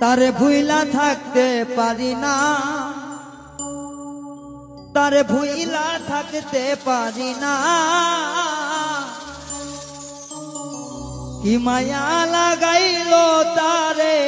তারে ভুইলা থাকতে পারি না। তারে ভুইলা থাকতে পারি না। কি মায়া লাগাইল তারে?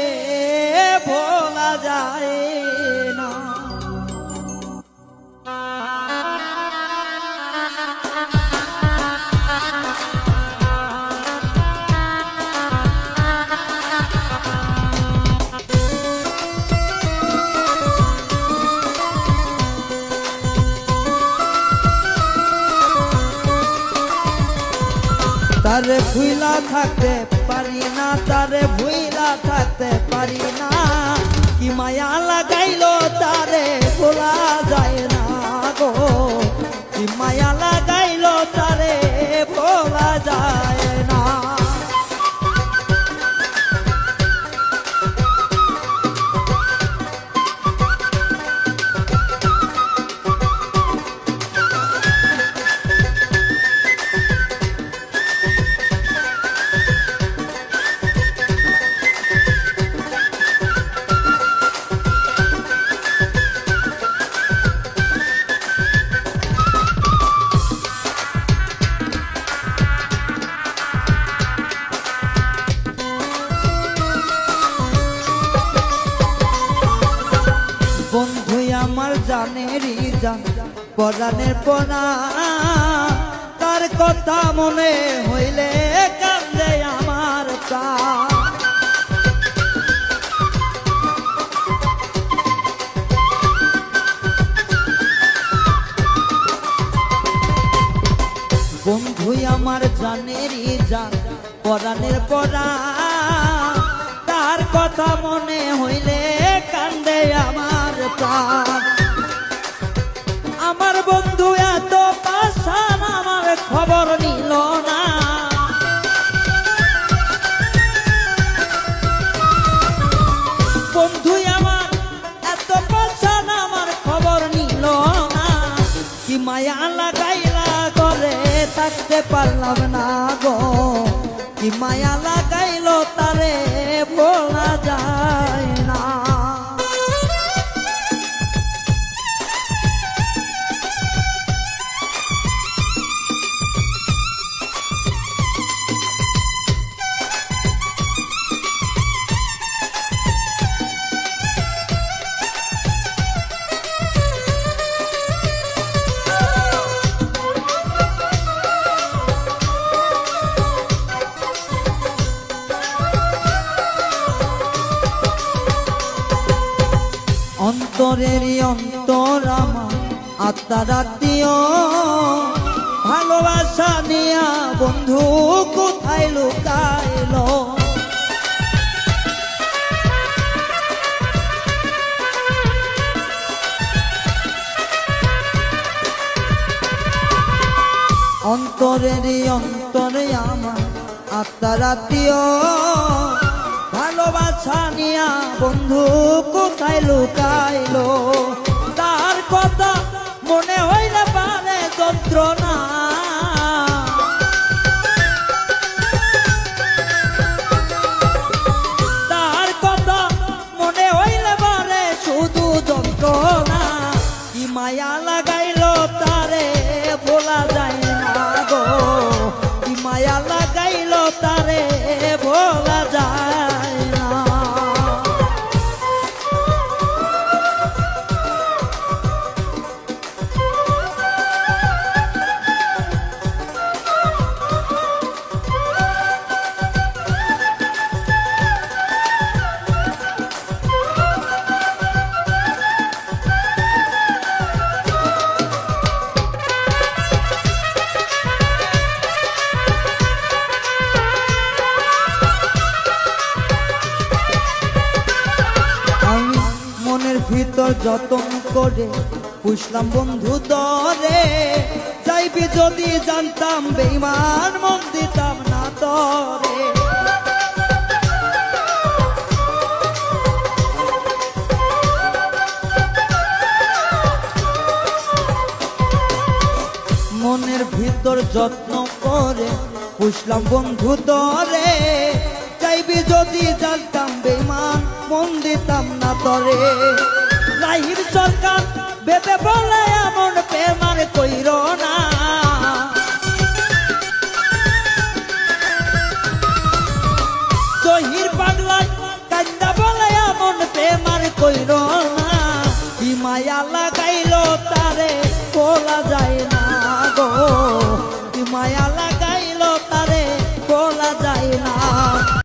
তারে ভুইলা থাকতে পারি না, তারে ভুইলা থাকতে পারি না। কি মায়া লাগাইলো তারে ভোলা যায় না গো। কি মায়া লাগাইলো বন্ধু, আমার জানেরই জান পরাণের পনা তার কথা মনে হইলে কান্দে আমার প্রাণ বন্ধু, আমার জানেরই জান পরাণের পরা। তার কথা মনে হইলে কান্দে আমার প্রাণ। আমার বন্ধু এত পাশান, আমার খবর নিল না। বন্ধু আমার এত পাশান, আমার খবর নিল না। কি মায়া লাগাইলা করে থাকতে পারলাম না গো। কি মায়া লাগাইলো তারে বলা অন্তরের অন্তর আমার আত্মার আত্মীয়। ভালোবাসা নিয়া বন্ধু কোথায় লুকাইলো? অন্তরের অন্তরে আমার আত্মার আত্মীয়। ভালোবাসা নিয়া বন্ধু কোথায় লুকাইলো? তার কথা মনে হইলে পারে যন্ত্রণা। তার কথা মনে হইলে পারে শুধু যন্ত্রণা। কি মায়া লাগাইলো তারে ভোলা যায় না গো। কি মায়া লাগাইলো তারে ভোলা যায় যতন করে পুষলাম বন্ধু দরে যাইবি যদি জানতাম বেইমান মন দিতাম না তরে। মনের ভিতর যত্ন করে পুষলাম বন্ধু দরে চাইবি যদি জানতাম বেমান মন দিতাম না তরে। রাহির সরকার বেতে বলে এমন